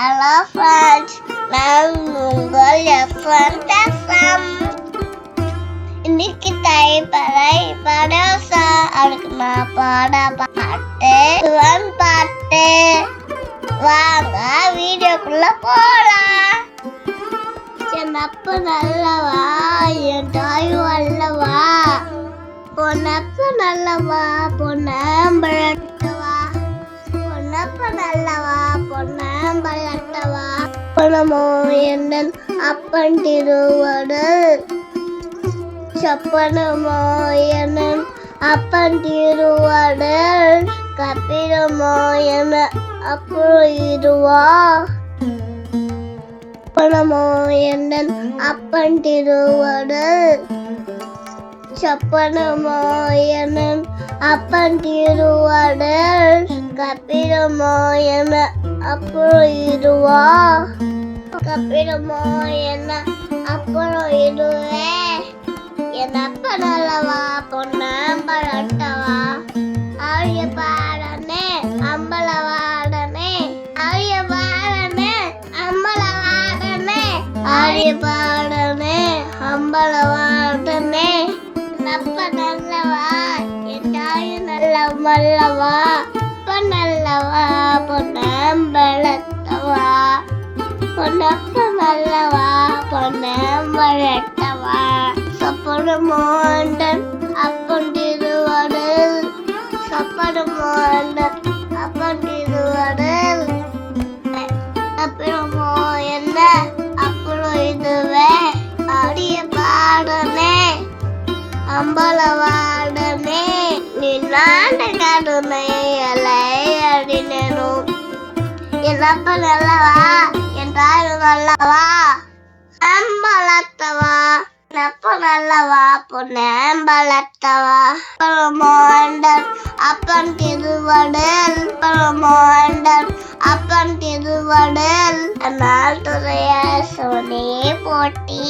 elephant. Mau nunggu elephant ya, datang. Ini kita ibarat pada saat kenapa ada pate, tuan pate. warga video kelepora. Kenapa nalawa? Ya, tayu alawa. Ponaku nalawa, ponam berapa? பொனமோ என்னன் அப்பன் திருவடல் சப்பனமோ என்னன் அப்பன் திருவடல் கப்பிரமோ என்ன அப்புறம் இதுவா பணமோ என்னன் அப்பன் திருவடல் சப்பனமோ என்னன் அப்பன் திருவடல் கப்பிரமோ என்ன அப்புறம் இருவா கப்பிரமோ என்ன அப்புறம் இதுவே என் அப்ப நல்லவா பரட்டவா அவைய பாடனே அம்பலவாடனே அவைய பாடனே அம்பலவாடனே அவைய பாடனே அம்பலவாடனே நப்ப நல்லவா என் தாய் நல்ல மல்லவா அப்ப நல்லவா பொண்ணு பொன்னப்ப நல்லவா? பொன்னம்பழத்தவா சப்பனமோண்டன் அப்பன் திருவடல் சப்பனமோண்டன் அப்பன் திருவடல் அப்புறமோ என்ன? அப்புறம் இதுவே. அடிய பாடனே அம்பலவாடனே நீ நாண்ட காடுனே அலை அடினேனோ என் நல்லவா என் நல்லவா அம்பலத்தவா? நப்ப நல்லவா பொண்ணு அம்பலத்தவா பரமோண்டன் அப்பன் திருவடல் பரமோண்டன் அப்பன் திருவடல் நாள் துறைய சோனே போட்டி.